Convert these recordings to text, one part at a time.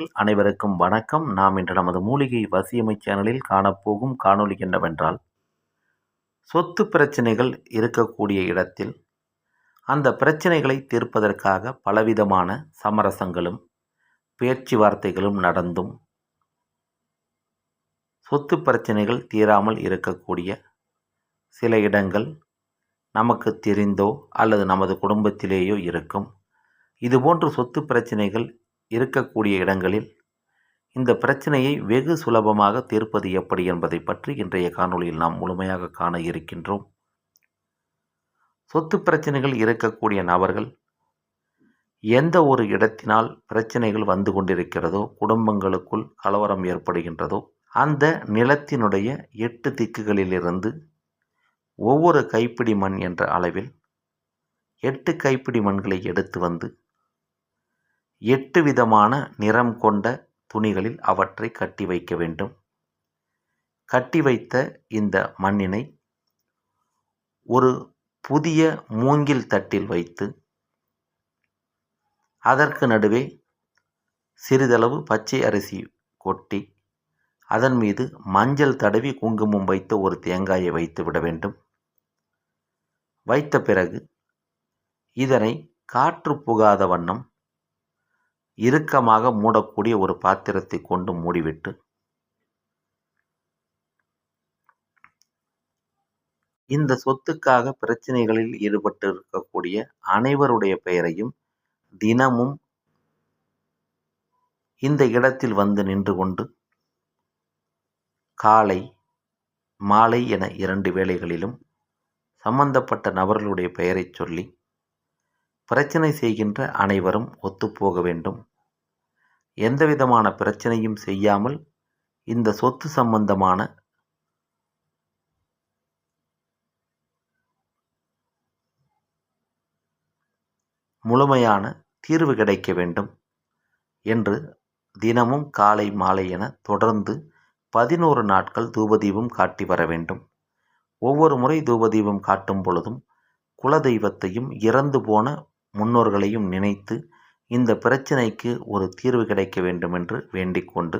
அனைவருக்கும் வணக்கம். நாம் இன்று நமது மூலிகை வசியமை சேனலில் காணப்போகும் காணொலி என்னவென்றால் சொத்து பிரச்சனைகள் இருக்கக்கூடிய இடத்தில் அந்த பிரச்சனைகளை தீர்ப்பதற்காக பலவிதமான சமரசங்களும் பேச்சுவார்த்தைகளும் நடந்தும் சொத்து பிரச்சனைகள் தீராமல் இருக்கக்கூடிய சில இடங்கள் நமக்கு தெரிந்தோ அல்லது நமது குடும்பத்திலேயோ இருக்கும். இதுபோன்று சொத்து பிரச்சனைகள் இருக்கக்கூடிய இடங்களில் இந்த பிரச்சனையை வெகு சுலபமாக தீர்ப்பது எப்படி என்பதை பற்றி இன்றைய காணொளியில் நாம் முழுமையாக காண இருக்கின்றோம். சொத்து பிரச்சனைகள் இருக்கக்கூடிய நபர்கள் எந்த ஒரு இடத்தினால் பிரச்சனைகள் வந்து கொண்டிருக்கிறதோ குடும்பங்களுக்குள் கலவரம் ஏற்படுகின்றதோ அந்த நிலத்தினுடைய எட்டு திக்குகளிலிருந்து ஒவ்வொரு கைப்பிடி மண் என்ற அளவில் எட்டு கைப்பிடி மண்களை எடுத்து வந்து எட்டு விதமான நிறம் கொண்ட துணிகளில் அவற்றை கட்டி வைக்க வேண்டும். கட்டி வைத்த இந்த மண்ணினை ஒரு புதிய மூங்கில் தட்டில் வைத்து அதற்கு நடுவே சிறிதளவு பச்சை அரிசி கொட்டி அதன் மீது மஞ்சள் தடவி குங்குமம் வைத்த ஒரு தேங்காயை வைத்து விட வேண்டும். வைத்த பிறகு இதனை காற்று புகாத வண்ணம் இறுக்கமாக மூடக்கூடிய ஒரு பாத்திரத்தை கொண்டு மூடிவிட்டு இந்த சொத்துக்காக பிரச்சனைகளில் ஈடுபட்டு இருக்கக்கூடிய அனைவருடைய பெயரையும் தினமும் இந்த இடத்தில் வந்து நின்று கொண்டு காலை மாலை என இரண்டு வேளைகளிலும் சம்பந்தப்பட்ட நபர்களுடைய பெயரைச் சொல்லி பிரச்சனை செய்கின்ற அனைவரும் ஒத்துப்போக வேண்டும். எந்தவிதமான பிரச்சனையும் செய்யாமல் இந்த சொத்து சம்பந்தமான முழுமையான தீர்வு கிடைக்க வேண்டும் என்று தினமும் காலை மாலை என தொடர்ந்து பதினோரு நாட்கள் தூபதீபம் காட்டி வர வேண்டும். ஒவ்வொரு முறை தூபதீபம் காட்டும் பொழுதும் குலதெய்வத்தையும் இறந்து போன முன்னோர்களையும் நினைத்து இந்த பிரச்சினைக்கு ஒரு தீர்வு கிடைக்க வேண்டுமென்று வேண்டிக்கொண்டு வேண்டிக் கொண்டு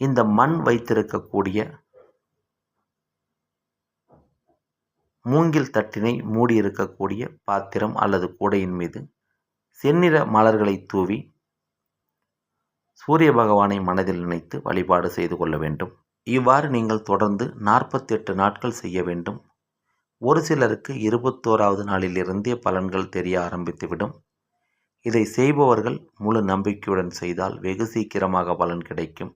இந்த மண் வைத்திருக்கக்கூடிய மூங்கில் தட்டினை மூடியிருக்கக்கூடிய பாத்திரம் அல்லது கூடையின் மீது செந்நிற மலர்களை தூவி சூரிய பகவானை மனதில் நினைத்து வழிபாடு செய்து கொள்ள வேண்டும். இவ்வாறு நீங்கள் தொடர்ந்து நாற்பத்தெட்டு நாட்கள் செய்ய வேண்டும். ஒரு சிலருக்கு இருபத்தோராவது நாளிலிருந்தே பலன்கள் தெரிய ஆரம்பித்துவிடும். இதை செய்பவர்கள் முழு நம்பிக்கையுடன் செய்தால் வெகு சீக்கிரமாக பலன் கிடைக்கும்.